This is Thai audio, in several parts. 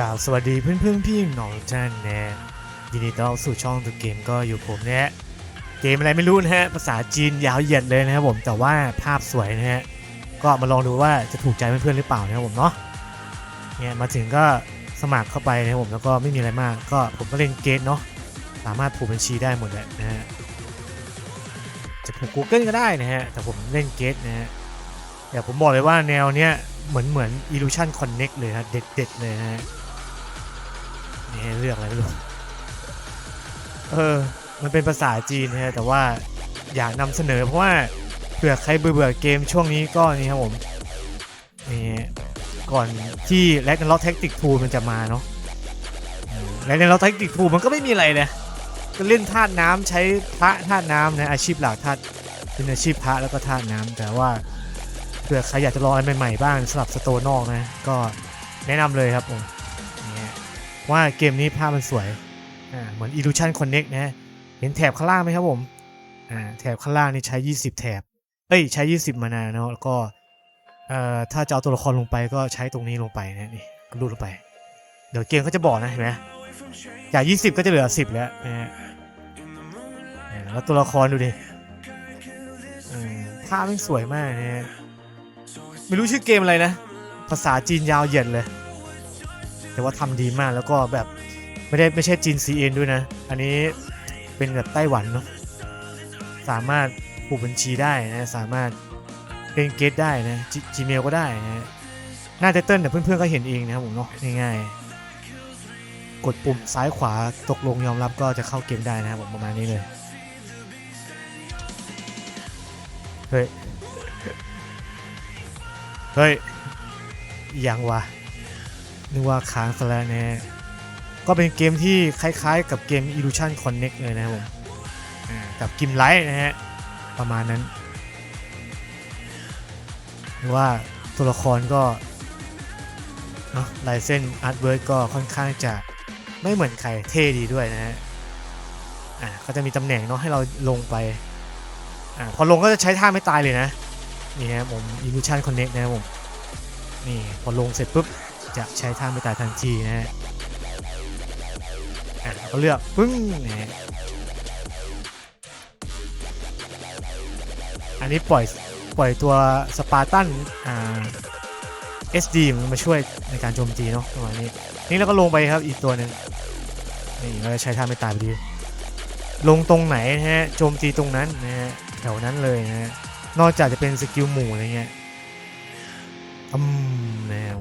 กล่าวสวัสดีเพื่อนๆพี่น้องท่านนะยินดีต้อนรับสู่ช่องตัวเกมก็อยู่ผมนะเกมอะไรไม่รู้นะฮะภาษาจีนยาวเหยียดเลยนะครับผมแต่ว่าภาพสวยนะฮะก็มาลองดูว่าจะถูกใจเพื่อนๆหรือเปล่านะครับผมเนาะเนี่ยมาถึงก็สมัครเข้าไปนะครับผมแล้วก็ไม่มีอะไรมาก ก็ผมก็เล่นเกมเนาะสามารถผูกบัญชีได้หมดแหละนะฮะจะผูก Google ก็ได้นะฮะแต่ผมเล่นเกมนะฮะเดี๋ยวผมบอกเลยว่าแนวเนี้ยเหมือนเหมือน Illusion Connect เลยนะเด็ดๆเลยฮะ นี่เลือกอะไรไม่รู้เออ มันเป็นภาษาจีนนะฮะแต่ว่าอยากนำเสนอเพราะว่าเผื่อใครเบื่อเบื่อเกมช่วงนี้ก็นี่ครับผมนี่ก่อนที่แลกนล็อกแท็กติกทูมันจะมาเนาะแลกนล็อกแท็กติกทูมันก็ไม่มีอะไรเลยก็เล่นธาตุน้ำใช้พระธาตุน้ำนะอาชีพหลักธาตุเป็นอาชีพพระแล้วก็ธาตุน้ำแต่ว่าเผื่อใครอยากจะลองอะไรใหม่ๆบ้างสำหรับสโตนอกนะ ก็แนะนำเลยครับผม ว่าเกมนี้ภาพมันสวยอ่าเหมือน Illusion Connect นะเห็นแถบข้างล่างไหมครับผมอ่าแถบข้างล่างนี่ใช้ 20 แถบ เอ้ยใช้ 20 มานาเนาะแล้วก็เอ่อถ้าจะเอาตัวละครลงไปก็ใช้ตรงนี้ลงไปนะนี่ก็รูดลงไป เดี๋ยวเกมเขาจะบอกนะเห็นไหมจาก 20 ก็จะเหลือ 10 แล้วนะฮะแล้วตัวละครดูดิภาพมันสวยมากนะฮะไม่รู้ชื่อเกมอะไรนะ ภาษาจีนยาวเหยียดเลย แต่ว่าทำดีมากแล้วก็แบบไม่ได้ไม่ใช่จีน CN ด้วยนะ อันนี้เป็นแบบไต้หวันเนาะสามารถผูกบัญชีได้นะสามารถเป็นเกตได้นะ G- Gmail ก็ได้นะหน้าไตเติ้ลเนี่ยเพื่อนๆก็เห็นเองนะครับผมเนาะง่ายๆ กดปุ่มซ้ายขวาตกลงยอมรับก็จะเข้าเกมได้นะครับผมประมาณนี้เลยเฮ้ย เฮ้ย ยังวะ นึกว่าค้างซะแล้วนะฮะก็เป็นเกมที่คล้ายๆ กับเกม Illusion Connect เลยนะครับผมอ่ากับกิมไลท์นะฮะ ประมาณนั้น หรือว่าตัวละครก็เนาะลายเส้นอาร์ตเวิร์ก็ค่อนข้างจะไม่เหมือนใครเท่ดีด้วยนะฮะ อ่าก็จะมีตำแหน่งเนาะให้เราลงไป อ่าพอลงก็จะใช้ท่าไม่ตายเลยนะ นี่นะผม Illusion Connect นะครับผม นี่ พอลงเสร็จปุ๊บ จะใช้ท่าไม่ตายทันทีนะฮะอะก็เลือกปึ้งนะฮะอันนี้ปล่อยปล่อยตัวสปาร์ตันอ่า SD มันมาช่วยในการโจมตีเนาะประมาณนี้ นี่แล้วก็ลงไปครับอีกตัวหนึ่งนี่เราจะใช้ท่าไม่ตายไปดี ลงตรงไหนนะฮะโจมตีตรงนั้นนะฮะแถวนั้นเลยนะฮะนอกจากจะเป็นสกิลหมู่อะไรเงี้ยอืมแนว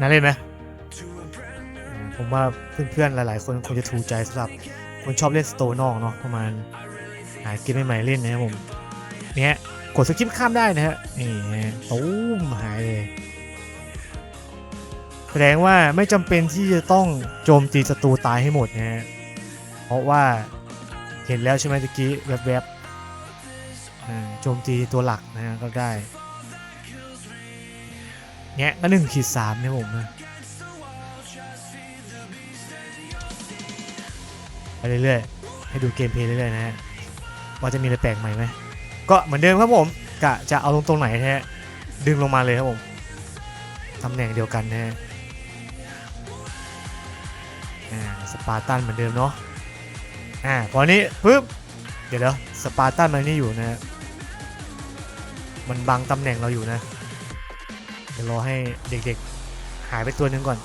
น่าเล่นไหมผมว่าเพื่อนๆหลายๆ คนคงจะถูกใจสำหรับคนชอบเล่นสโตนอกเนาะประมาณหาเกมใหม่ๆเล่นนะครับผมเนี้ยกดสกิปข้ามได้นะฮะนี่ตู้มหายเลยแสดงว่าไม่จำเป็นที่จะต้องโจมตีศัตรูตายให้หมดนะฮะเพราะว่าเห็นแล้วใช่ไหมตะกี้แวบๆโจมตีตัวหลักนะฮะก็ได้ เนี้ยก็หนึ่งขีดสามเนี่ยผมไปเรื่อยๆ ให้ดูเกมเพลย์เรื่อยๆนะฮะ ว่าจะมีอะไรแปลกใหม่ไหม ก็เหมือนเดิมครับผมกะจะเอาลงตรงไหนนะฮะดึงลงมาเลยครับผมตำแหน่งเดียวกันนะฮะอ่าสปาร์ตันเหมือนเดิมเนาะอ่าพอนี้ปึ๊บเดี๋ยวเดี๋ยวสปาร์ตันมันนี่อยู่นะฮะมันบังตำแหน่งเราอยู่นะ ยวรอให้เด็กๆ หายไปตัวหนึ่งก่อน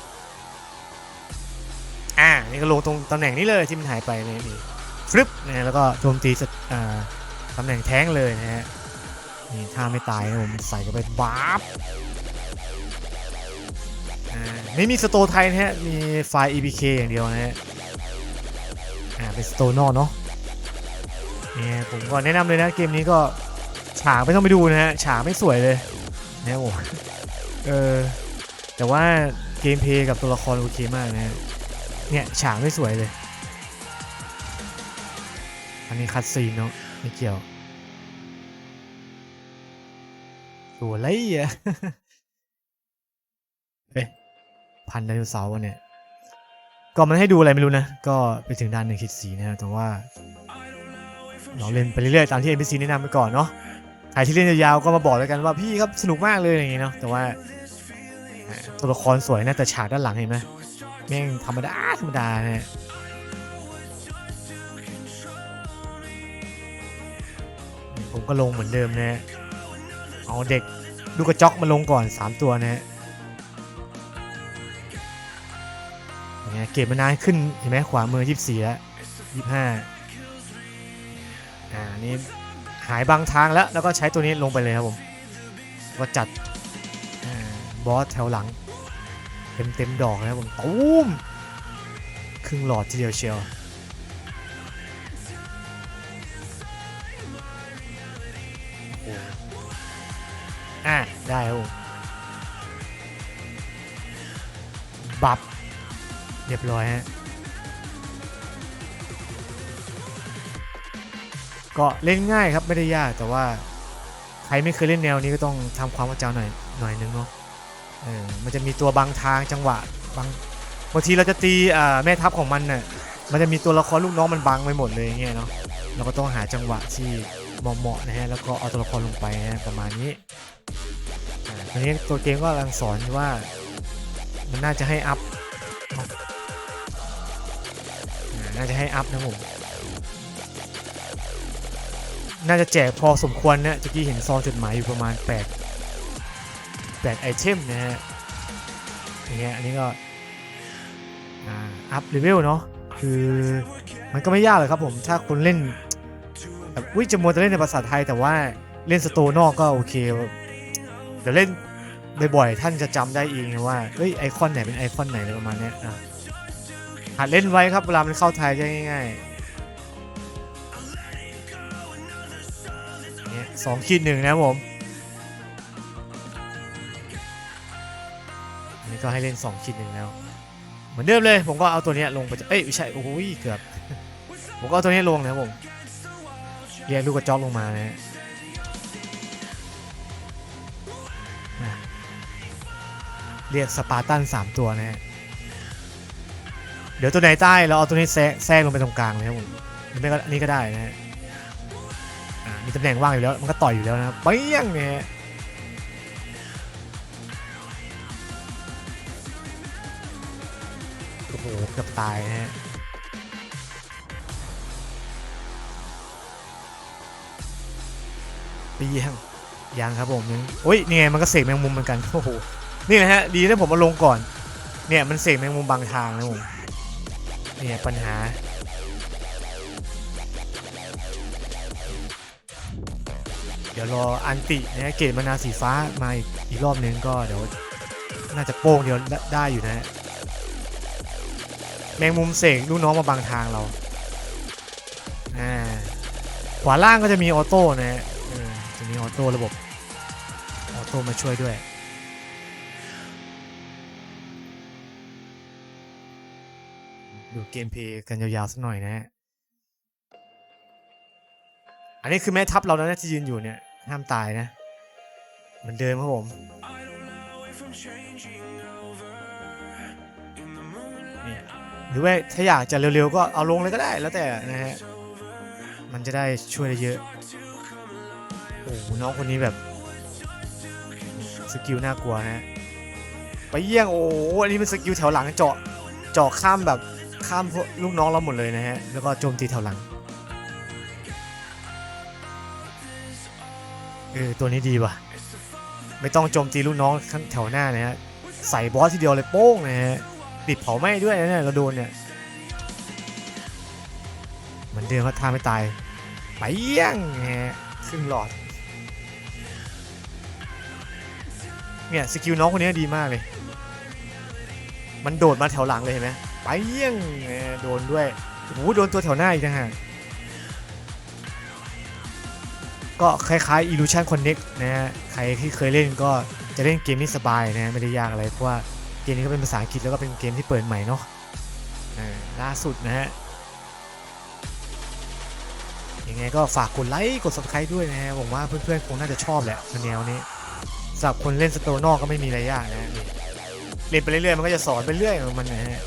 อ่า นี่ก็ลงตรงตำแหน่งนี้เลยที่มันหายไปนี่ฟลิปนะแล้วก็โจมตีสะอ่าตำแหน่งแท้งเลยนะฮะ นี่ถ้าไม่ตายนะผมใส่เข้าไปบาบไม่มีสโตไทยนะฮะ มีไฟล์ EPK อย่างเดียวนะฮะ อ่า เป็นสโตนอกเนาะเนี่ยผมก็แนะนำเลยนะเกมนี้ก็ฉากไม่ต้องไปดูนะฮะ ฉากไม่สวยเลยนะครับผม เออ แต่ว่าเกมเพย์กับตัวละครโอเคมากนะ เนี่ย ฉากไม่สวยเลย อันนี้คัดซีนเนาะไม่เกี่ยวตัวอะไรอะเอ๊ะพันไดโนเสาร์วะเนี่ยก็มันให้ดูอะไรไม่รู้นะ ก็ไปถึงด้านหนึ่งคิดสีนะแต่ว่า เราเล่นไปเรื่อยๆตามที่ NPC แนะนำไปก่อนเนาะใครที่เล่นยาวๆก็มาบอกแล้วกันว่าพี่ครับสนุกมากเลยอย่างงี้เนาะแต่ว่า ตัวละครสวยนะแต่ฉากด้านหลังเห็นไหมแม่งธรรมดาธรรมดานะผมก็ลงเหมือนเดิมนะเอาเด็กลูกกระจอกมาลงก่อน 3 ตัวนะฮะอย่างเงี้ยเก็บมานานขึ้นเห็นไหมขวามือ 24 แล้ว 25 อ่า นี่หายบางทางแล้ว แล้วก็ใช้ตัวนี้ลงไปเลยครับผม ก็จัด บอสแถวหลัง เต็มเต็มดอกนะผมตูมครึ่งหลอดทีเดียวเชียวโอ้โหอะ ได้ครับผมบับ เรียบร้อยฮะ ก็เล่นง่ายครับไม่ได้ยากแต่ว่า ใครไม่เคยเล่นแนวนี้ก็ต้องทำความเข้าใจหน่อยหน่อยนึงเนาะ เออมันจะมีตัวบางทางจังหวะบางบางทีเราจะตีแม่ทัพของมันน่ะมันจะมีตัวละครลูกน้องมันบังไปหมดเลยเงี้ยเนาะเราก็ต้องหาจังหวะที่เหมาะๆนะฮะแล้วก็เอาตัวละครลงไปนะฮะประมาณนี้อ่าทีนี้ตัวเกมก็กำลังสอนว่ามันน่าจะให้อัพน่าจะให้อัพนะผมน่าจะแจกพอสมควรนะตะกี้เห็นซองจดหมายอยู่ประมาณ 8 8ไอเทมนะฮะอย่างเงี้ยอันนี้ก็อัพเลเวลเนาะคือมันก็ไม่ยากเลยครับผม ถ้าคุณเล่นแบบวิจะมัวแต่เล่นในภาษาไทย แต่ว่าเล่นสโตนอกก็โอเคเดี๋ยวเล่นบ่อยๆท่านจะจำได้เองว่าเอ้ยไอคอนไหนเป็นไอคอนไหนอะไรประมาณนี้อะหัดเล่นไว้ครับเวลามันเข้าไทยจะง่ายๆเนี่ยสองขีดหนึ่งนะครับผม ก็ให้เล่น2ขีดหนึ่งแล้ว เหมือนเดิมเลยผมก็เอาตัวเนี้ยลงไปจะเอ้ยไม่ใช่โอ้โหเกือบผมก็เอาตัวเนี้ยลงนะครับผมเรียกลูกกระจอกลงมานะฮะอะเรียกสปาร์ตัน 3 ตัวนะฮะเดี๋ยวตัวไหนใต้เราเอาตัวนี้แทรกแทรกลงไปตรงกลางเลยครับผมหรือไม่ก็นนี้ก็ได้นะฮะมีตำแหน่งว่างอยู่แล้วมันก็ต่อยอยู่แล้วนะครับเปี้ยงเนี่ย กือบตายฮะเปี้ยงยังครับผมยังโอ้ยนี่ไงมันก็เสกแมงมุมเหมือนกันโอ้โหนี่แหละฮะดีที่ผมมาลงก่อน เนี่ยมันเสกแมงมุมบางทางนะผมเนี่ยปัญหาเดี๋ยวรออันตินะเกตมานาสีฟ้ามาอีกรอบนึงก็เดี๋ยว น่าจะโป้งเดียวได้อยู่นะฮะ แมงมุมเสกลูกน้องมาบังทางเราอ่าขวาล่างก็จะมีออโต้นะฮะเออจะมีออโต้ระบบออโต้มาช่วยด้วยดูเกมเพลย์กันยาวๆสักหน่อยนะฮะ อันนี้คือแม่ทัพเรานะที่ยืนอยู่เนี่ย ห้ามตายนะ เหมือนเดิมครับผมเนี่ย หรือว่าถ้าอยากจะเร็วๆก็เอาลงเลยก็ได้แล้วแต่นะฮะมันจะได้ช่วยได้เยอะโอ้โหน้องคนนี้แบบสกิลน่ากลัวนะฮะไปเยี่ยงโอ้โหอันนี้เป็นสกิลแถวหลังเจาะเจาะข้ามแบบข้ามพวกลูกน้องเราหมดเลยนะฮะแล้วก็โจมตีแถวหลังเออตัวนี้ดีว่ะไม่ต้องโจมตีลูกน้องข้างแถวหน้านะฮะใส่บอสทีเดียวเลยโป้งนะฮะ ติดเผาไหม้ด้วยนะเนี่ยเราโดนเนี่ยเหมือนเดิมว่าท่าไม่ตายไปเยี่ยงฮะครึ่งหลอดเนี่ยสกิลน้องคนนี้ดีมากเลย มันโดดมาแถวหลังเลยเห็นไหมไปเยี่ยงโดนด้วยโอ้โหโดนตัวแถวหน้าอีกนะฮะก็คล้ายๆ Illusion Connect นะฮะใครที่เคยเล่นก็จะเล่นเกมนี้สบายนะไม่ได้ยากอะไรเพราะว่า มนี้ก็เป็นภาษาอังกฤษแล้วก็เป็นเกมที่เปิดใหม่เนาะล่าสุดนะฮะยังไงก็ฝากกดไลค์กด subscribe ด้วยนะฮะผมว่าเพื่อนๆคงน่าจะชอบแหละแนวนี้สำหรับคนเล่นสโตร์นอกก็ไม่มีอะไรยากนะฮะนี่เล่นไปเรื่อยๆมันก็จะสอนไปเรื่อยของมันนะฮะ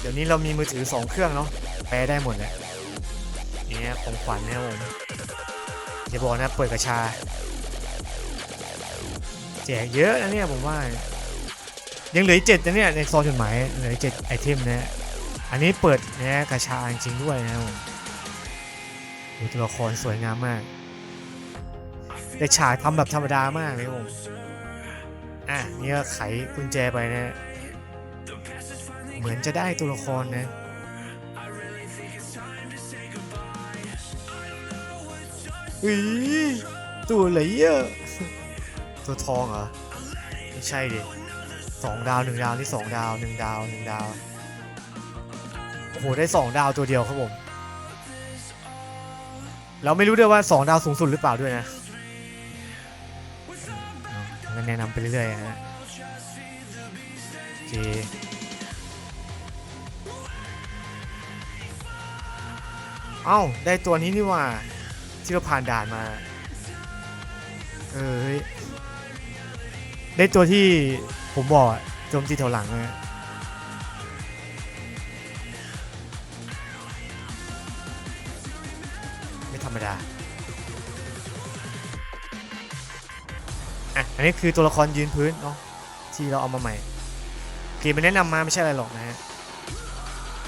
เดี๋ยวนี้เรามีมือถือ 2 เครื่องเนาะแปลได้หมดแหละนี่ฮะของขวัญนะผมอย่าบอกนะเปิดกระชาแจกเยอะนะเนี่ยผมว่า ยังเหลืออีกเจ็ดนะเนี่ยในซองจดหมายเหลืออีกเจ็ดไอเทมนะอันนี้เปิดนะกระชาจริงด้วยนะผมตัวละครสวยงามมาก แต่ฉากทำแบบธรรมดามากเลยผมอะนี่ก็ไขกุญแจไปนะ เหมือนจะได้ตัวละครนะอุ้ยตัวอะไรอะตัวทองเหรอ ไม่ใช่ดิ สองดาวหนึ่งดาวที่สองดาวหนึ่งดาวหนึ่งดาวโอ้โหได้สองดาวตัวเดียวครับผมเราไม่รู้ด้วยว่าสองดาวสูงสุดหรือเปล่าด้วยนะงั้นแนะนำไปเรื่อยๆฮะโอเคเอ้า ได้ตัวนี้นี่ว่า ที่เราผ่านด่านมา เออเฮ้ยได้ตัวที่ ผมบอกโจมตีแถวหลังนะไม่ธรรมดา อะ อันนี้คือตัวละครยืนพื้นเนาะที่เราเอามาใหม่เกมมันแนะนำมาไม่ใช่อะไรหรอกนะฮะ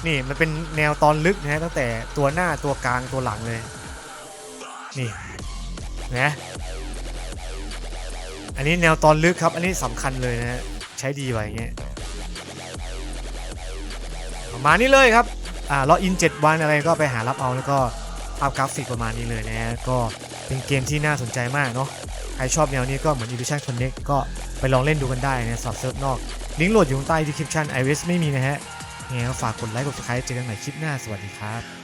นี่มันเป็นแนวตอนลึกนะฮะตั้งแต่ตัวหน้าตัวกลางตัวหลังเลย นี่นะอันนี้แนวตอนลึกครับ อันนี้สำคัญเลยนะฮะ ช้ดีไว้อย่างเงี้ยประมาณนี้เลยครับอ่าล็ออิน 7 วันอะไรก็ไปหารับเอาแล้วก็ภาพกราฟิกประมาณนี้เลยนะ ก็เป็นเกมที่น่าสนใจมากเนาะใครชอบแนวนี้ก็เหมือน Illusion Connect ก็ไปลองเล่นดูกันได้นะสำหรับเซิร์ฟนอกลิงก์โหลดอยู่ใต้ description iOS ไม่มีนะฮะยังไงก็ฝากกดไลค์กด subscribe เจอกันใหม่คลิปหน้าสวัสดีครับ